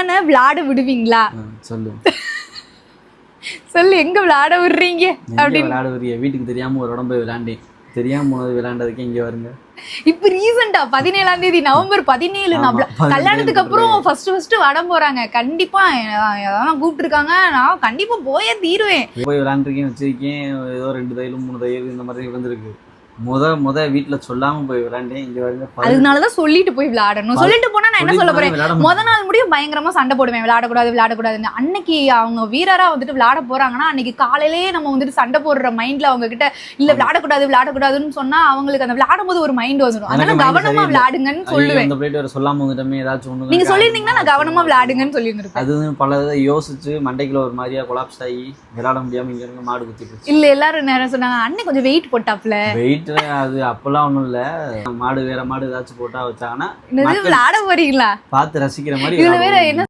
அண்ணனை விளையாட விடுவீங்களா? சொல்லு. சொல்லு எங்க விளையாட விடுறீங்க? அப்படின்னு. விளையாட வரிய வீட்டுக்கு தெரியாம ஒரு இடம் போய் விளையாண்டேன் தெரியாம போனது விளையாண்டதுக்கு இங்க வருங்க. இப்ப ரீசெண்டா பதினேழாம் தேதி நவம்பர் பதினேழு நான் கல்யாணத்துக்கு அப்புறம் ஃபர்ஸ்ட் ஃபர்ஸ்ட் வட போறாங்க. கண்டிப்பா அதான் கூப்பிட்டு இருக்காங்க நான் கண்டிப்பா போயே தீருவேன். போய் விளையாண்டுருக்கேன் வச்சிருக்கேன். ஏதோ ரெண்டு தையலும் மூணு தையல் இந்த மாதிரி விழுந்திருக்கு. முத முத வீட்டுல சொல்லாம போய் விளையாண்டேன். இங்க பதினெட்டு அதனாலதான் சொல்லிட்டு போய் விளையாடணும். சொல்லிட்டு போனா நான் என்ன சொல்ல போறேன்? முத நாள் முடியும் பயங்கரமா சண்டை போடுவேன். விளையாடக்கூடாது விளையாடக்கூடாதுன்னு. அன்னைக்கு அவங்க வீரரா வந்துட்டு விளையாட போறாங்கன்னா அன்னைக்கு காலையிலேயே நம்ம வந்துட்டு சண்டை போடுற மைண்ட்ல அவங்க கிட்ட இல்ல விளையாடக்கூடாது விளையாடக்கூடாதுன்னு சொன்னா அவங்களுக்கு அந்த விளையாடும் போது ஒரு மைண்ட் வந்துடும். அதனால கவனமா. விளையாடுங்கன்னு சொல்லுவேன். இந்த பிளேட் வேற சொல்லாம வந்துட்டோமே ஏதாச்சும் ஒண்ணு நீங்க சொல்லியிருந்தீங்கன்னா நான் கவனமா விளையாடுங்கன்னு சொல்லியிருந்திருப்பேன். அது பல இதை யோசிச்சு மண்டைக்குள்ள ஒரு மாதிரியா கொலாப்ஸ் ஆகி விளையாட முடியாம இங்க இருந்து மாடு குத்தி இல்ல எல்லாரும் நேரம் சொன்னாங்க அண்ணன் கொஞ்சம் வெயிட் போட்டாப்ல வெயிட் அது அப்பெல்லாம் ஒண்ணும் இல்ல மாடு வேற மாடு ஏதாச்சும் போட்டா வச்சாங்கன்னா விளையாட போறீங்களா பார்த்து ரசிக்கிற மாதிரி இதுல வேற விளையாடுவோம். என்ன